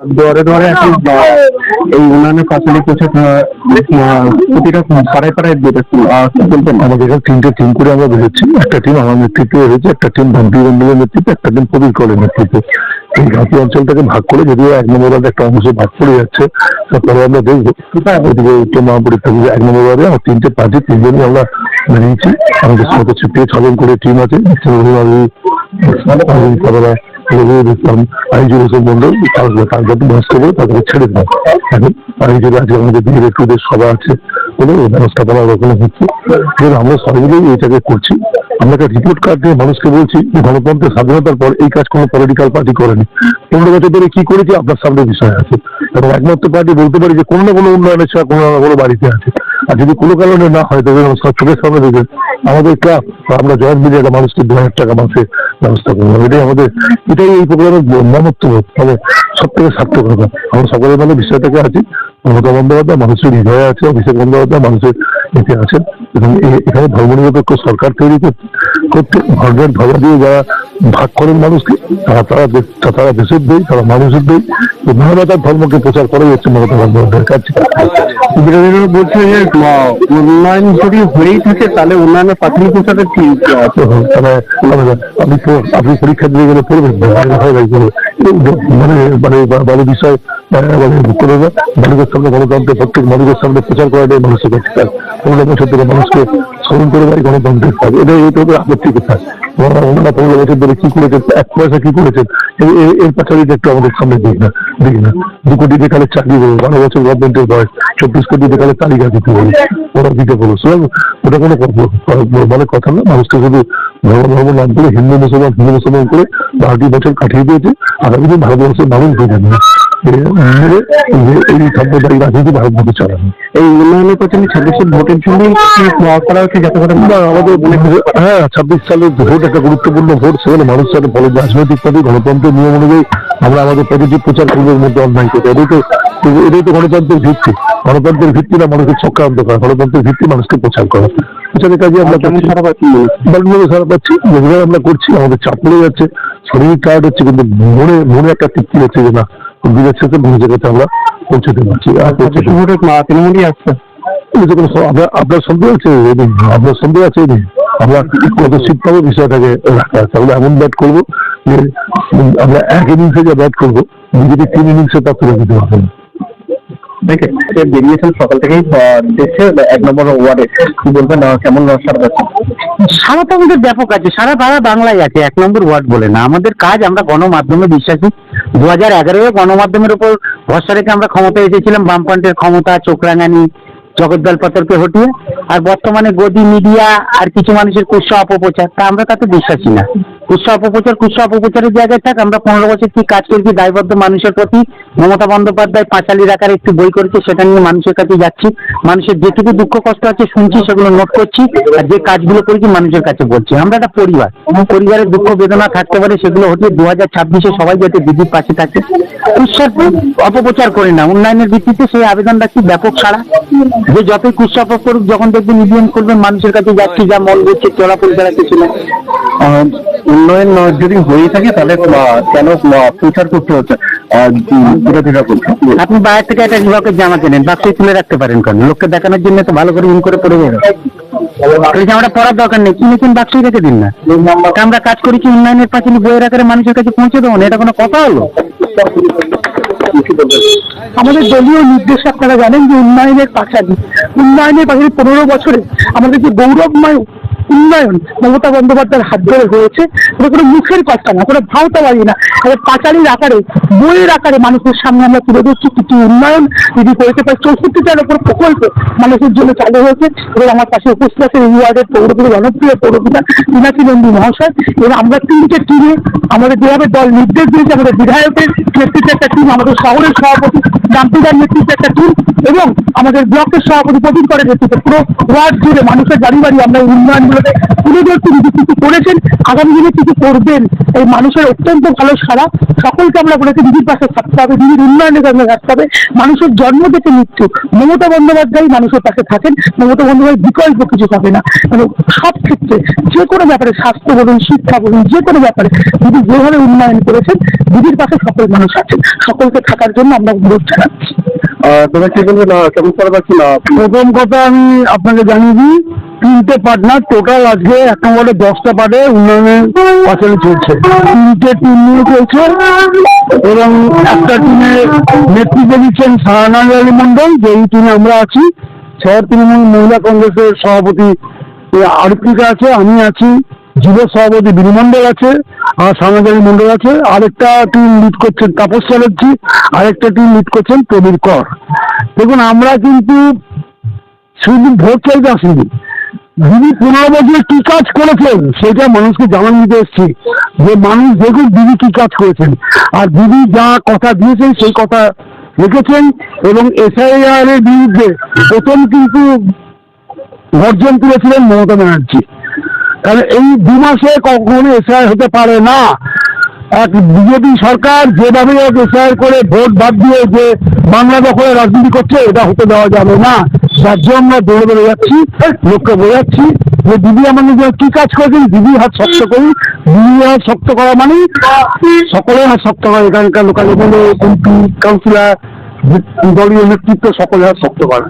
দুয়ারে দুয়ারে এখন এই উন্নয়নের আহ, প্রতিটা পাড়ায় পাড়ায় বলবেন? আমাদের তিনটে টিম করে আমরা বেরোচ্ছি একটা টিম আমার নেতৃত্বে হয়েছে একটা টিম ভান্তি মন্ডলের নেতৃত্বে একটা টিম প্রবীর কলের নেতৃত্বে। এই ঘাটি অঞ্চলটাকে ভাগ করে যদিও এক নম্বর ওয়ার্ডে একটা অংশ ভাগ করে যাচ্ছে তারপরে আমরা দেখব। ওদিকে উত্তর মহাপুরি থেকে এক নম্বর ওয়ার্ডে আমার তিনটে পার্টি তিনজনই আমরা বেরিয়েছি আমাদের সাথে ছুটিয়ে ছজন করে টিম আছে ছেড়ে বলে আমরা সবাই মিলেই এটাকে করছি রিপোর্ট দিয়ে মানুষকে বলছি গণতন্ত্রের স্বাধীনতার পর এই কাজ কোনো পলিটিক্যাল পার্টি করেনি। পনেরো বছর ধরে কি করেছি আপনার সামনে বিষয় আছে। এবং একমাত্র পার্টি বলতে পারি যে কোনো না কোনো উন্নয়নের ছাড়া কোনো না কোনো বাড়িতে আছে। আর যদি কোনো কারণে না হয়, তবে চোখের সামনে দেখবেন, আমাদের ক্লাব আমরা জয়েন্ট মিলে একটা মানুষকে দু হাজার টাকা মাসে ব্যবস্থা করব। এটাই আমাদের, এটাই এই প্রোগ্রামের মহত্ব মানে সব থেকে সার্থকতা আমরা সকলের মানে বিষয়টাকে আছি, মমতা বন্দ্যোপাধ্যায় মানুষের হৃদয়ে আছে, অভিষেক বন্দ্যোপাধ্যায় মানুষের এতে আছেন, এবং এখানে ধর্মনিরপেক্ষ সরকার তৈরি করতে, ধর্মের ধর্ম দিয়ে যারা ভাগ করেন মানুষকে, তারা তারা তারা দেশের দেয় তারা মানুষের দেয় মানবতার ধর্মকে প্রচার করাই হচ্ছে মমতা বন্দ্যোপাধ্যায়ের কাছে বিরোধীরা বলছে যে উন্নয়ন যদি হয়েই থাকে তাহলে উন্নয়নের প্রাথমিক সাথে কি আহ, তো মানে মানে আপনি আপনি পরীক্ষা দিয়ে গেলে পড়বেন হয়ে এগুলো। মানে মানে ভালো বিষয় মানে করে মানুষের সামনে গণতন্ত্রের প্রত্যেক মানুষের সামনে প্রচার করাটাই মানুষের কাছে পনেরো বছর ধরে মানুষকে স্মরণ করে দেয় গণতন্ত্রের কাজ। এটা এটা হচ্ছে আপত্তি কোথায় ওনারা ওনারা পনেরো বছর ধরে কি করেছেন, এক পয়সা কি করেছেন এর পাশাপাশি একটু আমাদের সামনে দিক না, দেখি না। দু কোটি বেকালে চাকরি করব, বারো বছর গভর্নমেন্টের বয়স, চব্বিশ কোটি বেকালে তালিকা দিতে বলি ওরা দিতে বলো। সুতরাং ওটা কোনো মানে কথা না, মানুষকে শুধু ধর্ম ধর্ম নাম করে হিন্দু, মুসলমান হিন্দু, মুসলমান করে বারোটি বছর কাটিয়ে দিয়েছে। মানুষ বুঝে নেবে এই সাম্প্রদায়িক রাজনীতি ভারতবর্ষে চালানো এই উন্নয়নের পেছনে ছাব্বিশের ভোটের জন্য করা হচ্ছে যাতে করে আমাদের হ্যাঁ? ছাব্বিশ সালের ভোট একটা গুরুত্বপূর্ণ ভোট সেখানে মানুষ সাথে ফলে রাজনৈতিক গণতন্ত্রের নিয়ম অনুযায়ী আমরা আমাদের পজিটিভ প্রচার মধ্যে অন্যায় করব এটাই তো এটাই তো গণতন্ত্রের ভিত্তি। গণতন্ত্রের ভিত্তি না মানুষের চক্রান্ত করা গণতন্ত্রের ভিত্তি মানুষকে প্রচার করা। প্রচারের কাজে আমরা সারা পাচ্ছি? আমরা করছি আমাদের চাপ পড়ে যাচ্ছে। শরীর টায়ার্ড হচ্ছে কিন্তু মনে মনে একটা তৃপ্তি হচ্ছে যে না কাছে আমরা পৌঁছতে পারছি আর তৃণমূলই আসছে আপনার সন্দেহ আছে আপনার সন্দেহ আছে আমরা কত পাবো বিষয়টাকে রাখা আছে। আমরা এমন ব্যাট করব যে আমরা এক ইনিংসে যা ব্যাট করব বিজেপি তিন ইনিংসে তা তুলে দিতে পারব না। বেরিয়েছেন সকাল থেকেই দেখছে এক নম্বর ওয়ার্ডে কি বলবেন কেমন সারা পাচ্ছে সারা তো আমাদের ব্যাপক আছে, সারা পাড়া বাংলায় আছে, এক নম্বর ওয়ার্ড বলে না। আমাদের কাজ আমরা গণমাধ্যমে বিশ্বাসী। দু হাজার এগারোয় গণমাধ্যমের উপর ভরসা রেখে আমরা ক্ষমতা এসেছিলাম, বামফ্রন্টের ক্ষমতা চোখরাঙানি জগদ্দল পাথরকে হটিয়ে, আর বর্তমানে গদি মিডিয়া আর কিছু মানুষের কুৎসা অপপ্রচার, তা আমরা তাতে বিশ্বাসী না। কুৎসা অপপ্রচার, কুৎসা অপপ্রচারের জায়গায় থাক, আমরা পনেরো বছর কি কাজ করেছি দায়বদ্ধ মানুষের প্রতি। মমতা বন্দ্যোপাধ্যায় পাঁচালির আকারে একটি বই করেছে, সেটা নিয়ে মানুষের কাছে যাচ্ছি। মানুষের যেটুকু দুঃখ কষ্ট আছে শুনছি, সেগুলো নোট করছি, আর যে কাজগুলো করেছি মানুষের কাছে বলছি। আমরা একটা পরিবার পরিবারের দুঃখ বেদনা থাকতে পারে, সেগুলো হটিয়ে দু হাজার ছাব্বিশে সবাই যাতে দিদির পাশে থাকে। কুৎসার অপপ্রচার করে না, উন্নয়নের ভিত্তিতে সেই আবেদন রাখছি ব্যাপক সারা যে যতই কুৎসা অপক করুক যখন দেখবেন ইভিএম করবেন মানুষের কাছে যাচ্ছি যা মন বুঝছে চলা পরিচালা কিছু না। উন্নয়ন যদি হয়ে থাকে তাহলে কেন প্রচার করতে হচ্ছে? করছে আপনি বাইরে থেকে একটা রিভাকের জামা কেনেন বাক্সে তুলে রাখতে পারেন কারণ লোককে দেখানোর জন্য তো ভালো করে ইন করে পড়ে যাবে এই জামাটা পরার দরকার নেই কিনেছেন বাক্সই রেখে দিন না? আমরা কাজ করেছি উন্নয়নের পাঁচালি বইয়ের আকারে মানুষের কাছে পৌঁছে দেবো না? এটা কোনো কথা হলো? আমাদের দলীয় নির্দেশ আপনারা জানেন যে উন্নয়নের পাশাপাশি উন্নয়নের পাশাপাশি পনেরো বছরে আমাদের যে গৌরবময় উন্নয়ন মমতা বন্দ্যোপাধ্যায়ের হাত ধরে হয়েছে। এটা কোনো মুখের কথা না, কোনো ভাওতা বাড়ি না। আমাদের পাঁচালির আকারে, বইয়ের আকারে মানুষের সামনে আমরা তুলে ধরছি কিছু উন্নয়ন। যদি করেছে প্রায় চৌষট্টিটার ওপর প্রকল্প মানুষের জন্য চালু হয়েছে। এবং আমার পাশে উপস্থিত আছে এই ওয়ার্ডের পৌরপুর জনপ্রিয় পৌরপিতা মীনাক্ষী নন্দী মহাশয়। এবং আমরা তিনটে টিমে আমাদের যেভাবে দল নির্দেশ দিয়েছে, আমাদের বিধায়কের নেতৃত্বে একটা টিম আমাদের শহরের সভাপতি রামপুরার নেতৃত্বে একটা টিম এবং আমাদের ব্লকের সভাপতি প্রবীণ করের নেতৃত্বে পুরো ওয়ার্ড জুড়ে মানুষের বাড়ি বাড়ি আমরা এই তুলে ধরতে দিদি কিছু করেছেন আগামী দিনে কিছু করবেন এই মানুষের অত্যন্ত ভালো সারা সকলকে আমরা বলেছি দিদির পাশে থাকতে হবে দিদির উন্নয়নের জন্য থাকতে হবে। মানুষের জন্ম থেকে মৃত্যু মমতা বন্দ্যোপাধ্যায় মানুষের পাশে থাকেন মমতা বন্দ্যোপাধ্যায় বিকল্প কিছু পাবে না। মানে সব ক্ষেত্রে যে কোনো ব্যাপারে স্বাস্থ্য বলুন শিক্ষা বলুন যে কোনো ব্যাপারে দিদি যেভাবে উন্নয়ন করেছেন দিদির পাশে সকল মানুষ আছেন। সকলকে থাকার জন্য আমরা অনুরোধ জানাচ্ছি। তোমরা কি বলবে না কেমন করে পাচ্ছি না প্রথম কথা আমি আপনাকে জানিয়ে দিই তিনটে পার্টনার টোটাল আজকে এক নম্বরে দশটা পার্টে উন্নয়নের পাঁচালি চলছে। তিনটে টিম নিয়ে চলছে এবং একটা টিমে নেতৃত্ব দিচ্ছেন সাহানাজ আলী মন্ডল যেই টিমে আমরা আছি শহর তৃণমূল মহিলা কংগ্রেসের সভাপতি এ, আরতিকা আছে আমি আছি যুব সভাপতি বিনুমণ্ডল আছে আর আলী মন্ডল আছে। আরেকটা টিম লিড করছেন তাপস চ্যাটার্জি আরেকটা টিম লিড করছেন প্রবীর কর। দেখুন আমরা কিন্তু শুধু ভোট চাইতে আসেনি দিদি পনেরো বছর কি কাজ করেছেন? সেটা মানুষকে জানান দিতে এসছি যে মানুষ দেখুন দিদি কি কাজ করেছেন। আর দিদি যা কথা দিয়েছেন, সেই কথা রেখেছেন এবং এসআইআর এর বিরুদ্ধে প্রথম কিন্তু গর্জন তুলেছিলেন মমতা ব্যানার্জি। কারণ এই দু মাসে কখনো এসআইআর হতে পারে না। এক বিজেপি সরকার যেভাবে এসআইআর করে ভোট বাদ দিয়ে যে বাংলা দখলে রাজনীতি করছে, এটা হতে দেওয়া যাবে না। যার জন্য আমরা দৌড়ে দৌড়ে যাচ্ছি, লোককে বোঝাচ্ছি যে দিদি আমাদের যে কি কাজ করেছেন? দিদি হাত শক্ত করি। দিদি হাত শক্ত করা মানে সকলের হাত শক্ত করা, এখানকার লোকাল এমএলএ, এমপি, কাউন্সিলর, দলীয় নেতৃত্ব সকলের হাত শক্ত করা।